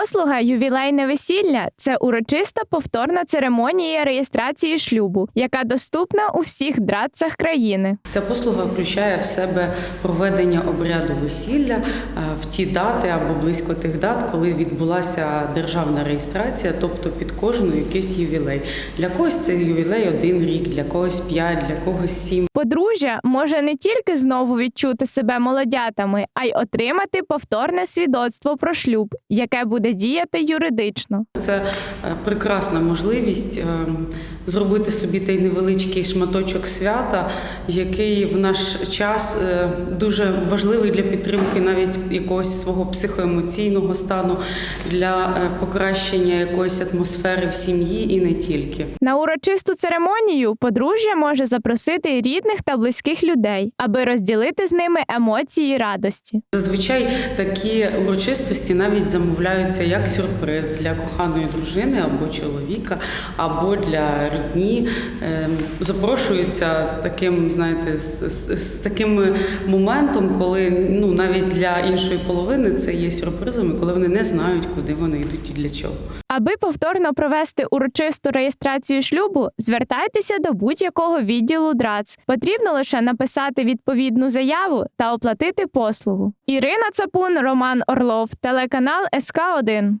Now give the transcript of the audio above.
Послуга ювілейне весілля це урочиста повторна церемонія реєстрації шлюбу, яка доступна у всіх драдцях країни. Ця послуга включає в себе проведення обряду весілля е, в ті дати або близько тих дат, коли відбулася державна реєстрація, тобто під кожну якийсь ювілей. Для когось це ювілей один рік, для когось п'ять, для когось сім. Подружжя може не тільки знову відчути себе молодятами, а й отримати повторне свідоцтво про шлюб, яке буде діяти юридично. Це е, прекрасна можливість е, зробити собі той невеличкий шматочок свята, який в наш час е, дуже важливий для підтримки навіть якогось свого психоемоційного стану, для е, покращення якоїсь атмосфери в сім'ї і не тільки. На урочисту церемонію подружжя може запросити рідних та близьких людей, аби розділити з ними емоції радості. Зазвичай такі урочистості навіть замовляються як сюрприз для коханої дружини або чоловіка, або для рідні. Ем, Запрошуються з таким, знаєте, з, з, з таким моментом, коли ну навіть для іншої половини це є сюрпризом, і коли вони не знають, куди вони йдуть і для чого. Аби повторно провести урочисту реєстрацію шлюбу, звертайтеся до будь-якого відділу ДРАЦ. Потрібно лише написати відповідну заяву та оплатити послугу. Ірина Цапун, Роман Орлов, телеканал СК 1